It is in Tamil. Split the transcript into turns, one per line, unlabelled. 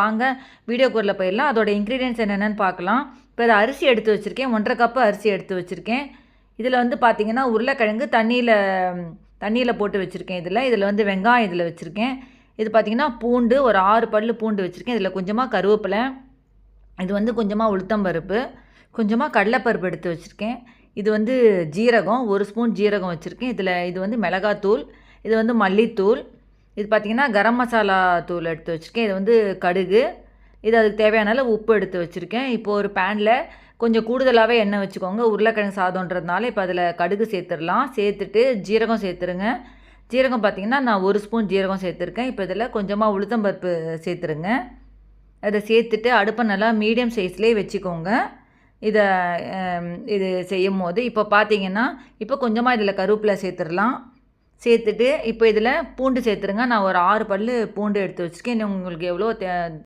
வாங்க வீடியோக்குள்ளே போயிடலாம். அதோட இன்க்ரீடியன்ஸ் என்னென்னு பார்க்கலாம். இப்போ இதை அரிசி எடுத்து வச்சுருக்கேன். ஒன்றரை கப்பு அரிசி எடுத்து வச்சுருக்கேன். இதில் வந்து பார்த்திங்கன்னா உருளைக்கிழங்கு தண்ணியில் தண்ணியில் போட்டு வச்சுருக்கேன் இதில். இதில் வந்து வெங்காயம் இதில் வச்சுருக்கேன். இது பார்த்திங்கன்னா பூண்டு ஒரு ஆறு பல் பூண்டு வச்சுருக்கேன். இதில் கொஞ்சமாக கருவேப்பிலை இது வந்து கொஞ்சமாக உளுத்தம் பருப்பு கொஞ்சமாக கடலைப்பருப்பு எடுத்து வச்சுருக்கேன். இது வந்து ஜீரகம் ஒரு ஸ்பூன் ஜீரகம் வச்சுருக்கேன். இதில் இது வந்து மிளகாத்தூள் இது வந்து மல்லித்தூள் இது பார்த்திங்கன்னா கரம் மசாலா தூள் எடுத்து வச்சுருக்கேன். இது வந்து கடுகு. இது அதுக்கு தேவையான அளவு உப்பு எடுத்து வச்சுருக்கேன். இப்போ ஒரு பேனில் கொஞ்சம் கூடுதலாகவே எண்ணெய் வச்சுக்கோங்க. உருளைக்கிழங்கு சாதம்ன்றதுனால இப்போ அதில் கடுகு சேர்த்துடலாம். சேர்த்துட்டு ஜீரகம் சேர்த்துருங்க. ஜீரகம் பார்த்திங்கன்னா நான் ஒரு ஸ்பூன் ஜீரகம் சேர்த்துருக்கேன். இப்போ இதில் கொஞ்சமாக உளுத்தம்பருப்பு சேர்த்துருங்க. அதை சேர்த்துட்டு அடுப்பை நல்லா மீடியம் சைஸ்லேயே வச்சுக்கோங்க. இதை இது செய்யும் போது இப்போ பார்த்தீங்கன்னா இப்போ கொஞ்சமாக இதில் கருவேப்பிலை சேர்த்துடலாம். சேர்த்துட்டு இப்போ இதில் பூண்டு சேர்த்துருங்க. நான் ஒரு ஆறு பல் பூண்டு எடுத்து வச்சுருக்கேன். இன்னும் உங்களுக்கு எவ்வளோ தே